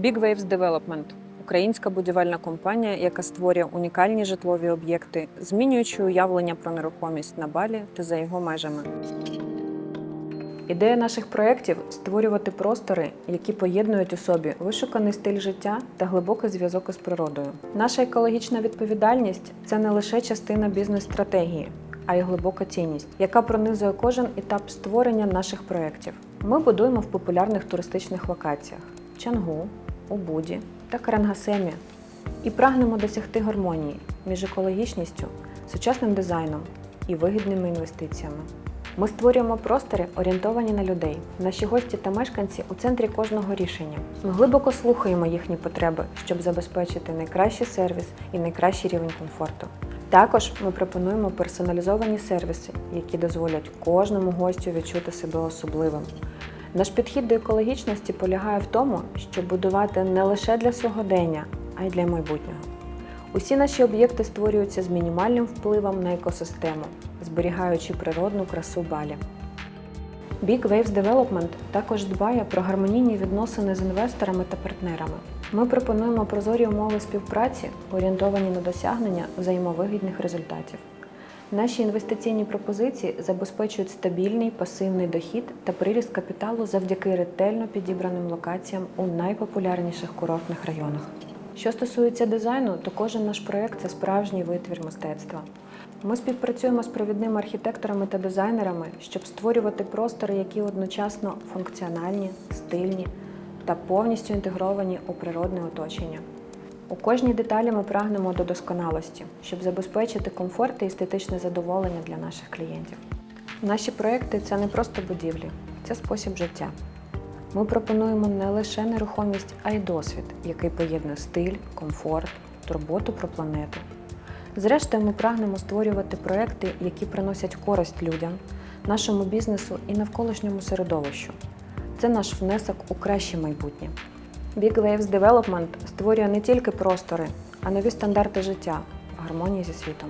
Big Waves Development українська будівельна компанія, яка створює унікальні житлові об'єкти, змінюючи уявлення про нерухомість на балі та за його межами. Ідея наших проєктів створювати простори, які поєднують у собі вишуканий стиль життя та глибокий зв'язок із природою. Наша екологічна відповідальність це не лише частина бізнес-стратегії, а й глибока цінність, яка пронизує кожен етап створення наших проєктів. Ми будуємо в популярних туристичних локаціях Чангу, Убуді та Карангасемі і прагнемо досягти гармонії між екологічністю, сучасним дизайном і вигідними інвестиціями. Ми створюємо простори, орієнтовані на людей. Наші гості та мешканці у центрі кожного рішення. Ми глибоко слухаємо їхні потреби, щоб забезпечити найкращий сервіс і найкращий рівень комфорту. Також ми пропонуємо персоналізовані сервіси, які дозволять кожному гостю відчути себе особливим. Наш підхід до екологічності полягає в тому, щоб будувати не лише для сьогодення, а й для майбутнього. Усі наші об'єкти створюються з мінімальним впливом на екосистему, зберігаючи природну красу балі. Big Waves Development також дбає про гармонійні відносини з інвесторами та партнерами. Ми пропонуємо прозорі умови співпраці, орієнтовані на досягнення взаємовигідних результатів. Наші інвестиційні пропозиції забезпечують стабільний пасивний дохід та приріст капіталу завдяки ретельно підібраним локаціям у найпопулярніших курортних районах. Що стосується дизайну, то кожен наш проєкт це справжній витвір мистецтва. Ми співпрацюємо з провідними архітекторами та дизайнерами, щоб створювати простори, які одночасно функціональні, стильні та повністю інтегровані у природне оточення. У кожній деталі ми прагнемо до досконалості, щоб забезпечити комфорт і естетичне задоволення для наших клієнтів. Наші проекти це не просто будівлі, це спосіб життя. Ми пропонуємо не лише нерухомість, а й досвід, який поєднує стиль, комфорт, турботу про планету. Зрештою, ми прагнемо створювати проекти, які приносять користь людям, нашому бізнесу і навколишньому середовищу. Це наш внесок у краще майбутнє. Big Waves Development створює не тільки простори, а нові стандарти життя в гармонії зі світом.